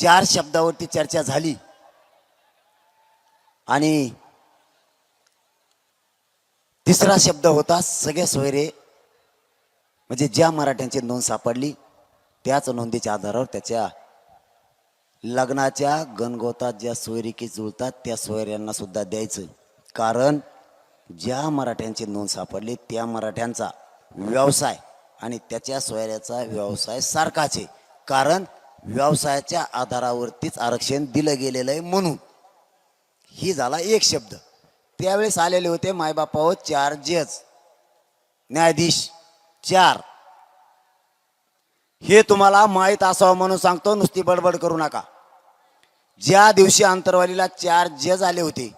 चार शब्दावरती चर्चा झाली. आणि तिसरा शब्द होता सगळे सोयरे म्हणजे ज्या मराठ्यांची नोंद सापडली त्याच नोंदीच्या आधारावर त्याच्या लग्नाच्या गणगोतात ज्या सोयरिकी जुळतात त्या सोयऱ्यांना सुद्धा द्यायचं. कारण ज्या मराठ्यांची नोंद सापडली त्या मराठ्यांचा व्यवसाय आणि त्याच्या सोयऱ्याचा व्यवसाय सारखाच आहे. कारण व्यवसायाच्या आधारावरतीच आरक्षण दिलं गेलेलं आहे म्हणून. ही झाला एक शब्द. त्यावेळेस आलेले होते मायबापावर चार जज. न्यायाधीश चार. हे तुम्हाला माहीत असावं म्हणून सांगतो नुसती बडबड करू नका. ज्या दिवशी आंतरवालीला चार जज आले होते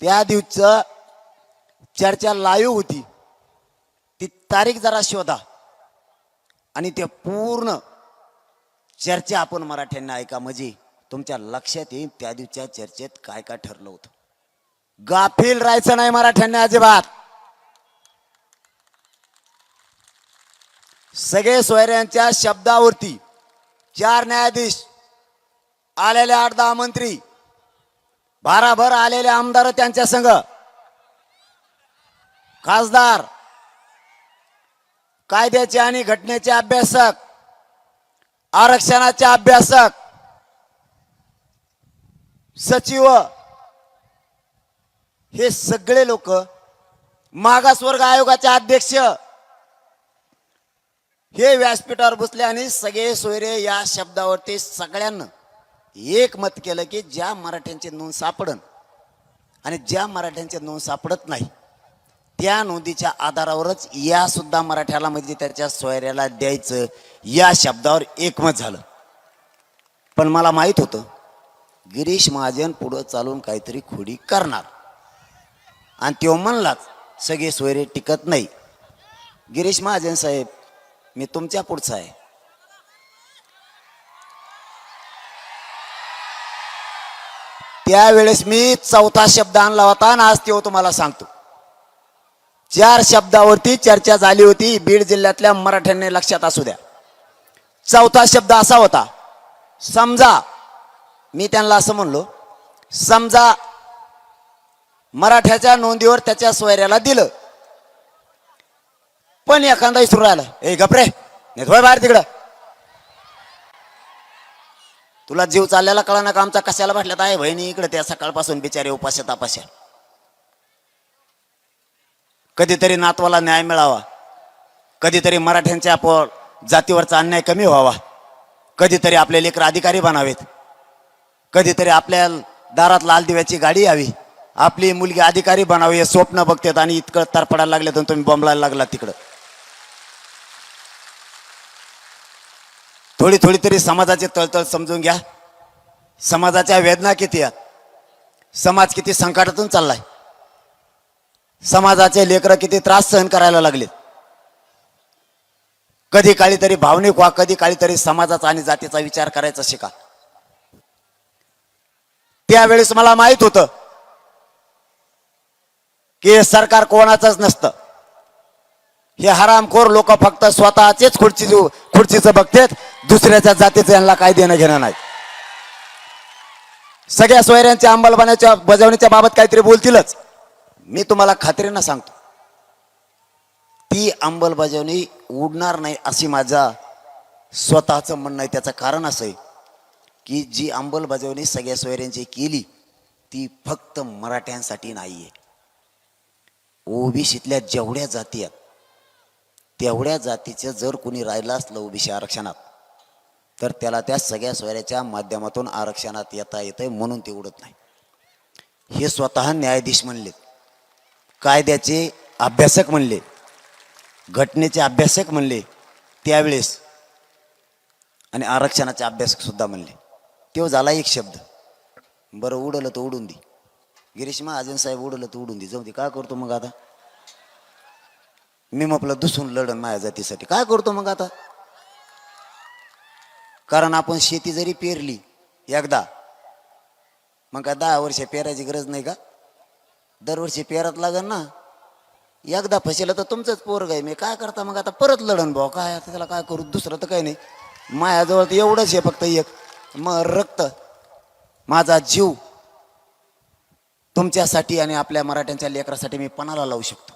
त्या दिवस चर्चा लाईव्ह होती. ती तारीख जरा शोधा. आणि ते पूर्ण चर्चा आपण मराठ्यांना ऐका म्हणजे तुमच्या लक्षात येईल त्या दिवसच्या चर्चेत काय काय ठरलं होतं. गाफील राहायचं नाही मराठ्यांना अजिबात. सगळे सोयऱ्यांच्या शब्दावरती चार न्यायाधीश आलेले आठ दहा मंत्री भाराभर आलेले आमदार त्यांच्या संघ. खासदार कायद्याचे आणि घटनेचे अभ्यासक आरक्षणाचे अभ्यासक सचिव हे सगळे लोक मागासवर्ग आयोगाचे अध्यक्ष हे व्यासपीठावर बसले आणि सगळे सोयरे या शब्दावरती सगळ्यांना एक मत केलं की ज्या मराठ्यांचे नोंद सापडन आणि ज्या मराठ्यांचे नोंद सापडत नाही. त्या नोंदीच्या आधारावरच या सुद्धा मराठ्याला म्हणजे त्याच्या सोयऱ्याला द्यायचं या शब्दावर एकमत झालं. पण मला माहीत होतं गिरीश महाजन पुढं चालून काहीतरी खोडी करणार. आणि तो म्हणलाच सगळे सोयरे टिकत नाही. गिरीश महाजन साहेब मी तुमच्या पुढचा आहे. त्यावेळेस मी चौथा शब्द आणला होता आणि आज तो तुम्हाला सांगतो. चार शब्दावरती चर्चा झाली होती. बीड जिल्ह्यातल्या मराठ्यांनी लक्षात असू द्या. चौथा शब्द असा होता. समजा मी त्यांना असं म्हणलो समजा मराठ्याच्या नोंदीवर त्याच्या सोयऱ्याला दिलं. पण एखादा इसरू राहिला ए गपरे नेतोय बाहेर तिकडं. तुला जीव चाललेला कळा ना का आमचा कशाला म्हटल्यात आहे बहिणी इकडे त्या सकाळपासून बिचारे उपाशा तापाशा कधीतरी नातवाला न्याय मिळावा. कधीतरी मराठ्यांच्या पो जातीवरचा अन्याय कमी व्हावा. कधीतरी आपले लेकर अधिकारी बनावेत. कधीतरी आपल्या दारात लाल दिव्याची गाडी यावी. आपली मुलगी अधिकारी बनावी हे स्वप्न बघतात आणि इतकं तरपडायला लागले तर तुम्ही बॉम्बलायला लागला तिकडं. थोडी थोडी तरी समाजाची तळतळ समजून घ्या. समाजाच्या वेदना किती आहेत? समाज किती संकटातून चाललाय? समाजाचे लेकरं किती त्रास सहन करायला लागलेत. कधी काळी तरी भावनिक व्हा कधी काळी तरी समाजाचा आणि जातीचा विचार करायचा शिका. त्यावेळेस मला माहीत होतं की हे सरकार कोणाचंच नसतं. हे हरामखोर लोक फक्त स्वतःचेच खुर्ची खुर्चीचं बघतेत दुसऱ्याच्या जातीचं यांना काय देणं घेणं नाही. सगळ्या सोयऱ्यांच्या अंमलबजावणीच्या बजावणीच्या बाबत काहीतरी बोलतीलच. मी तुम्हाला खात्रीनं सांगतो. ती अंमलबजावणी उडणार नाही अशी माझा स्वतःचं म्हणणं आहे. त्याचं कारण असं आहे की जी अंमलबजावणी सगळ्या सोयऱ्यांची केली ती फक्त मराठ्यांसाठी नाही आहे. ओबीसीतल्या जेवढ्या जाती आहेत तेवढ्या जातीचं जर कोणी राहिलं असलं ओबीसी आरक्षणात तर त्याला त्या सगळ्या सोयऱ्याच्या माध्यमातून आरक्षणात येता येतं म्हणून ते उडत नाही. हे स्वतः न्यायाधीश म्हणलेत. कायद्याचे अभ्यासक म्हणले घटनेचे अभ्यासक म्हणले त्यावेळेस आणि आरक्षणाचे अभ्यासक सुद्धा म्हणले. तो झाला एक शब्द. बरं उडलं तर उडून दे. गिरीश महाजन साहेब उडलं तर उडून दे. जाऊ दे काय करतो मग आता? मी म्हटलं दुसून लढण माझ्या जातीसाठी. काय करतो मग आता? कारण आपण शेती जरी पेरली एकदा मग काय दहा वर्ष पेरायची गरज नाही का? दरवर्षी पेरत लागेल ना. एकदा फसेल तर तुमचंच पोरग आहे. मी काय करता मग? आता परत लढण भाऊ. काय आता त्याला काय करू? दुसरं तर काही नाही. माझ्याजवळ तर एवढंच आहे फक्त एक. मग रक्त. माझा जीव तुमच्यासाठी आणि आपल्या मराठ्यांच्या लेकरासाठी मी पणाला लावू शकतो.